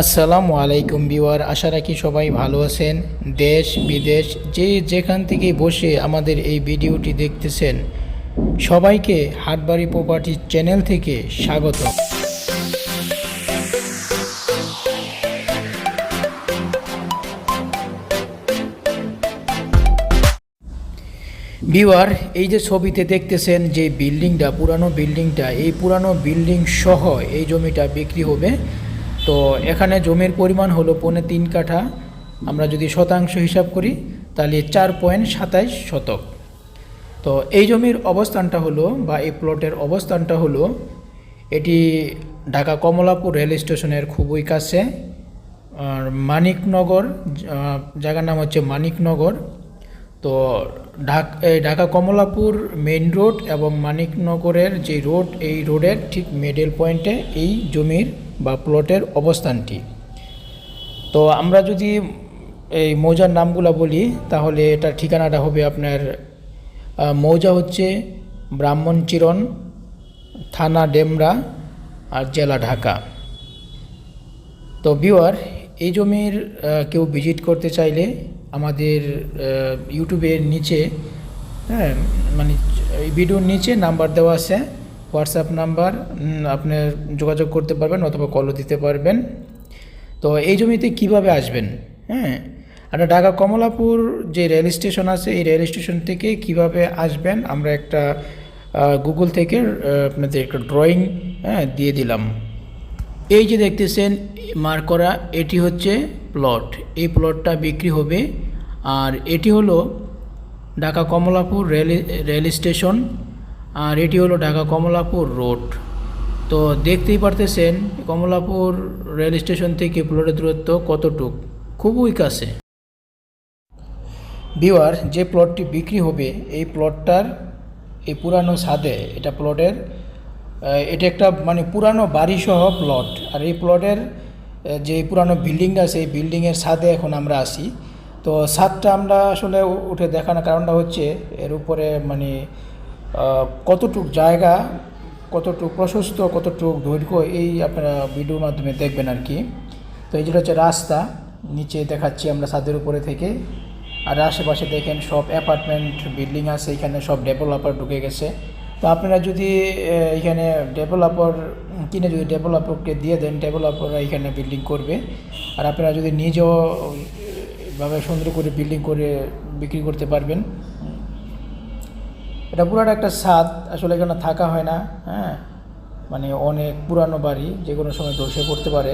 আসসালামু আলাইকুম বিওয়ার আশা রাখি সবাই ভালো আছেন। দেশ, বিদেশ, যে যেখান থেকে বসে আমাদের এই ভিডিওটি দেখতেছেন, সবাইকে হাটবাড়ি প্রপার্টি চ্যানেল থেকে স্বাগত। বিওয়ার এই যে ছবিতে দেখতেছেন যে বিল্ডিংটা, পুরানো বিল্ডিংটা, এই পুরানো বিল্ডিং সহ এই জমিটা বিক্রি হবে। তো এখানে জমির পরিমাণ হলো পৌনে তিন কাঠা। আমরা যদি শতাংশ হিসাব করি, তাহলে চার পয়েন্ট সাতাইশ শতক। তো এই জমির অবস্থানটা হলো, বা এই প্লটের অবস্থানটা হলো, এটি ঢাকা কমলাপুর রেল স্টেশনের খুবই কাছে। আর মানিকনগর জায়গার নাম হচ্ছে মানিকনগর। তো ঢাক, এই ঢাকা কমলাপুর মেইন রোড এবং মানিকনগরের যে রোড, এই রোডের ঠিক মিডল পয়েন্টে এই জমির বা প্লটের অবস্থানটি। তো আমরা যদি এই মৌজার নামগুলো বলি, তাহলে এটার ঠিকানাটা হবে আপনার মৌজা হচ্ছে ব্রাহ্মণচিরণ থানা ডেমরা আর জেলা ঢাকা। তো ভিউয়ার, এই জমির কেউ ভিজিট করতে চাইলে আমাদের ইউটিউবের নিচে হ্যাঁ মানে ভিডিওর নিচে নাম্বার দেওয়া আছে। হোয়াটসঅ্যাপ নাম্বার উম, আপনার যোগাযোগ করতে পারবেন অথবা কলও দিতে পারবেন। তো এই জমিতে কীভাবে আসবেন? হ্যাঁ আপনার ঢাকা কমলাপুর যে রেল স্টেশন আছে এই রেল স্টেশন থেকে কীভাবে আসবেন? আমরা একটা গুগল থেকে আপনাদের একটা ড্রয়িং হ্যাঁ দিয়ে দিলাম। এই যে দেখতেছেন মার্ক করা এটি হচ্ছে প্লট এই প্লটটা বিক্রি হবে আর এটি হলো Dhaka Kamalapur rail rail station আর এটি হলো ঢাকা কমলাপুর রোড। তো দেখতেই পারতেছেন, কমলাপুর রেল স্টেশন থেকে প্লটের দূরত্ব কতটুক? খুবই কাছে। বিওয়ার যে প্লটটি বিক্রি হবে, এই প্লটটার, এই পুরানো ছাদে, এটা প্লটের এটা একটা মানে পুরানো বাড়িসহ প্লট। আর এই প্লটের যে পুরানো বিল্ডিংটা আছে, এই বিল্ডিংয়ের ছাদে এখন আমরা আসি তো ছাদটা আমরা আসলে উঠে দেখানোর কারণটা হচ্ছে, এর উপরে মানে কতটুক জায়গা, কতটুক প্রশস্ত, কতটুক দৈর্ঘ্য, এই আপনারা ভিডিওর মাধ্যমে দেখবেন আর কি। তো এই যেটা হচ্ছে রাস্তা, নিচে দেখাচ্ছি আমরা ছাদের উপরে থেকে। আর আশেপাশে দেখেন সব অ্যাপার্টমেন্ট বিল্ডিং আছে, এখানে সব ডেভেলপার ঢুকে গেছে। তো আপনারা যদি এখানে ডেভেলপার কিনে যদি ডেভেলপারকে দিয়ে দেন ডেভেলপাররা এখানে বিল্ডিং করবে। আর আপনারা যদি নিজেও ভাবে সুন্দর করে বিল্ডিং করে বিক্রি করতে পারবেন। এটা পুরাটা একটা স্বাদ, আসলে এখানে থাকা হয় না হ্যাঁ? মানে অনেক পুরানো বাড়ি, যে কোনো সময় ধসে পড়তে পারে।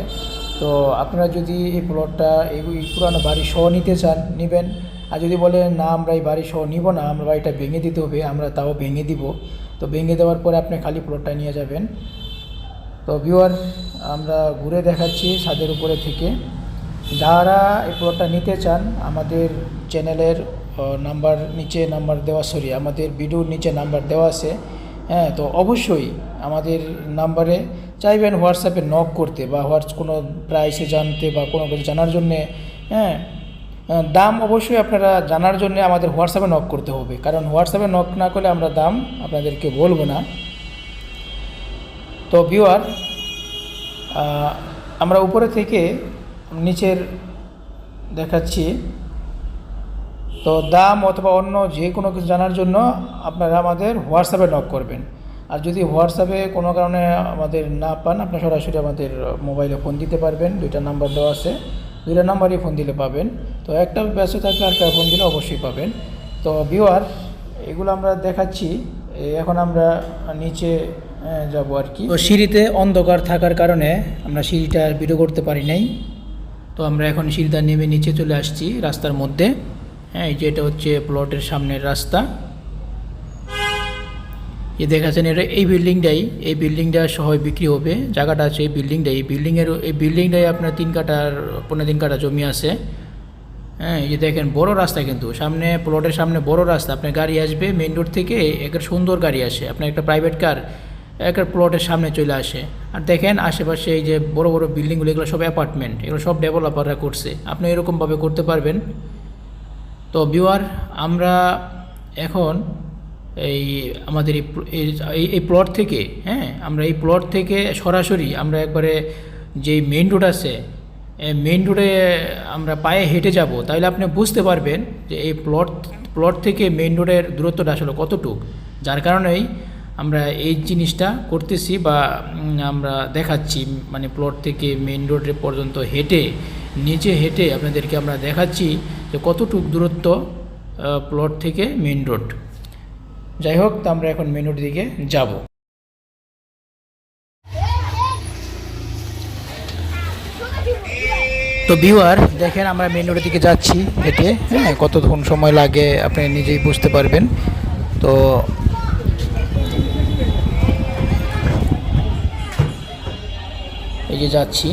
তো আপনারা যদি এই প্লটটা এই পুরানো বাড়ি সহ নিতে চান, নেবেন। আর যদি বলেন, না, আমরা এই বাড়ি সহ নিব না, আমরা বাড়িটা ভেঙে দিতে হবে, আমরা তাও ভেঙে দিব। তো ভেঙে দেওয়ার পরে আপনি খালি প্লটটা নিয়ে যাবেন। তো ভিউয়ার আমরা ঘুরে দেখাচ্ছি ছাদের উপরে থেকে। যারা এই প্লটটা নিতে চান, আমাদের চ্যানেলের নাম্বার নিচে নাম্বার দেওয়া সরি আমাদের ভিডিওর নিচে নাম্বার দেওয়া আছে। হ্যাঁ তো অবশ্যই আমাদের নাম্বারে চাইবেন হোয়াটসঅ্যাপে নক করতে বা হোয়াটস কোনো প্রাইসে জানতে বা কোনো কিছু জানার জন্যে হ্যাঁ দাম অবশ্যই আপনারা জানার জন্য আমাদের হোয়াটসঅ্যাপে নক করতে হবে। কারণ হোয়াটসঅ্যাপে নক না করলে আমরা দাম আপনাদেরকে বলব না। তো ভিউয়ার আমরা উপরে থেকে নিচের দেখাচ্ছি। তো দাম অথবা অন্য যে কোনো কিছু জানার জন্য আপনারা আমাদের হোয়াটসঅ্যাপে নক করবেন। আর যদি হোয়াটসঅ্যাপে কোনো কারণে আমাদের না পান আপনারা সরাসরি আমাদের মোবাইলে ফোন দিতে পারবেন। দুইটা নাম্বার দেওয়া আছে। দুইটা নাম্বারই ফোন দিলে পাবেন। তো একটা ব্যস্ত থাকলে আর ফোন দিলে অবশ্যই পাবেন। তো ভিউয়ার এগুলো আমরা দেখাচ্ছি। এখন আমরা নিচে যাব আর কি। তো সিঁড়িতে অন্ধকার থাকার কারণে আমরা সিঁড়িটা ভিডিও করতে পারি নাই। তো আমরা এখন সিঁড়িটা নেমে নিচে চলে আসছি রাস্তার মধ্যে। হ্যাঁ এই যে এটা হচ্ছে প্লটের সামনের রাস্তা। এ দেখাচ্ছেন এটা এই বিল্ডিংটাই, এই বিল্ডিংটা সহ বিক্রি হবে। জায়গাটা আছে এই বিল্ডিংটাই। এই বিল্ডিংয়ের, এই বিল্ডিংটাই আপনার তিন কাটার পনেরো তিন কাটা জমি আছে। হ্যাঁ এই যে দেখেন, বড় রাস্তা কিন্তু। সামনে, প্লটের সামনে বড় রাস্তা। আপনার গাড়ি আসবে মেন রোড থেকে, একটা সুন্দর গাড়ি আসে। আপনার একটা প্রাইভেট কার একটা প্লটের সামনে চলে আসে। আর দেখেন, আশেপাশে এই যে বড় বড় বিল্ডিংগুলো, এগুলো সব অ্যাপার্টমেন্ট এগুলো সব ডেভেলপাররা করছে। আপনি এরকমভাবে করতে পারবেন। তো বিওয়ার আমরা এখন এই আমাদের এই এই- প্লট থেকে হ্যাঁ আমরা এই প্লট থেকে সরাসরি আমরা একবারে যে মেইন রোড আছে মেইন রোডে আমরা পায়ে হেঁটে যাব। তাহলে আপনি বুঝতে পারবেন যে এই প্লট প্লট থেকে মেইন রোডের দূরত্বটা আসলে কতটুক। যার কারণেই আমরা এই জিনিসটা করতেছি বা আমরা দেখাচ্ছি মানে প্লট থেকে মেইন রোড পর্যন্ত হেঁটে নিচে হেঁটে আপনাদেরকে আমরা দেখাচ্ছি যে কতটুক দূরত্ব প্লট থেকে মেন রোড যাই হোক, তো আমরা এখন মেন রোডের দিকে যাব। তো ভিউয়ার দেখেন আমরা মেন রোডের দিকে যাচ্ছি হেঁটে হ্যাঁ কতক্ষণ সময় লাগে আপনি নিজেই বুঝতে পারবেন। তো এই যে যাচ্ছি।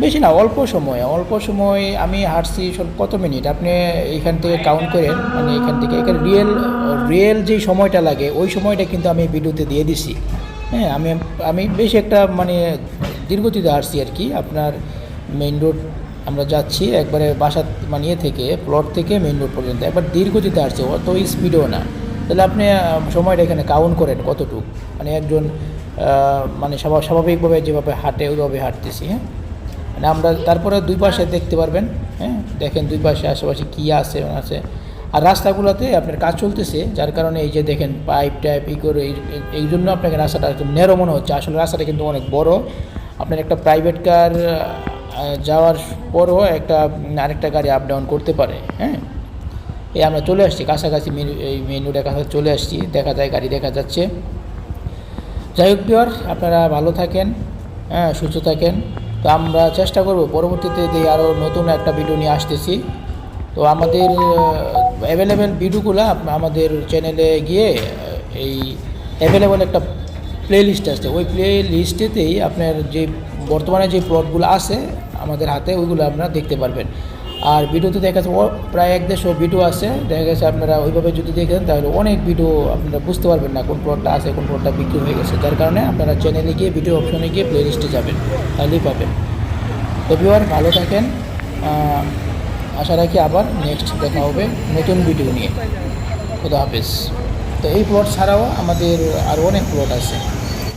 বেশি না, অল্প সময় অল্প সময় আমি হাঁটছি কত মিনিট? আপনি এখান থেকে কাউন্ট করেন মানে এখান থেকে, এখানে রিয়েল রিয়েল যে সময়টা লাগে, ওই সময়টা কিন্তু আমি ভিডিওতে দিয়ে দিছি। হ্যাঁ আমি আমি বেশ একটা মানে দীর্ঘতিতে হাঁটছি আর কি। আপনার মেইন রোড আমরা যাচ্ছি একবারে বাসা মানে ইয়ে থেকে প্লট থেকে মেইন রোড পর্যন্ত। একবার দীর্ঘতিতে হাঁটছি, অত স্পিডও না। তাহলে আপনি সময়টা এখানে কাউন্ট করেন কতটুকু? মানে একজন মানে স্বাভা- স্বাভাবিকভাবে যেভাবে হাঁটে, ওইভাবে হাঁটতেছি হ্যাঁ? মানে আমরা তারপরে দুই পাশে দেখতে পারবেন হ্যাঁ? দেখেন দুই পাশে আশেপাশে কী আছে আছে। আর রাস্তাগুলোতে আপনার কাজ চলতেছে, যার কারণে এই যে দেখেন পাইপ টাইপ ই করে এই- জন্য আপনাকে রাস্তাটা একটু ন্যারো মনে হচ্ছে। আসলে রাস্তাটা কিন্তু অনেক বড়। আপনার একটা প্রাইভেট কার যাওয়ার পরও একটা আরেকটা গাড়ি আপ ডাউন করতে পারে হ্যাঁ? এই আমরা চলে আসছি, কাছাকাছি মেন, এই মেন রোডের কাছে চলে আসছি। দেখা যায় গাড়ি দেখা যাচ্ছে। যাই হোক আপনারা ভালো থাকেন হ্যাঁ সুস্থ থাকেন। তো আমরা চেষ্টা করব, পরবর্তীতে যে আরও নতুন একটা ভিডিও নিয়ে আসতেছি। তো আমাদের অ্যাভেলেবেল ভিডিওগুলো আমাদের চ্যানেলে গিয়ে এই অ্যাভেলেবেল একটা প্লে লিস্ট আছে। ওই প্লে লিস্টেতেই আপনার যে বর্তমানে যে প্লটগুলো আছে, আমাদের হাতে ওইগুলো আপনারা দেখতে পারবেন। আর ভিডিওতে দেখা যাচ্ছে প্রায় এক দেড়শো ভিডিও আছে। দেখা গেছে আপনারা ওইভাবে যদি দেখেন তাহলে অনেক ভিডিও আপনারা বুঝতে পারবেন না কোন প্লটটা আছে, কোন প্লটটা বিক্রি হয়ে গেছে। যার কারণে আপনারা চ্যানেলে গিয়ে ভিডিও অপশনে গিয়ে প্লে লিস্টে যাবেন, তাহলেই পাবেন। তো ভিউয়ার ভালো থাকেন। আশা রাখি আবার নেক্সট দেখা হবে নতুন ভিডিও নিয়ে। খুদা হাফেজ। তো এই প্লট ছাড়াও আমাদের আরও অনেক প্লট আছে।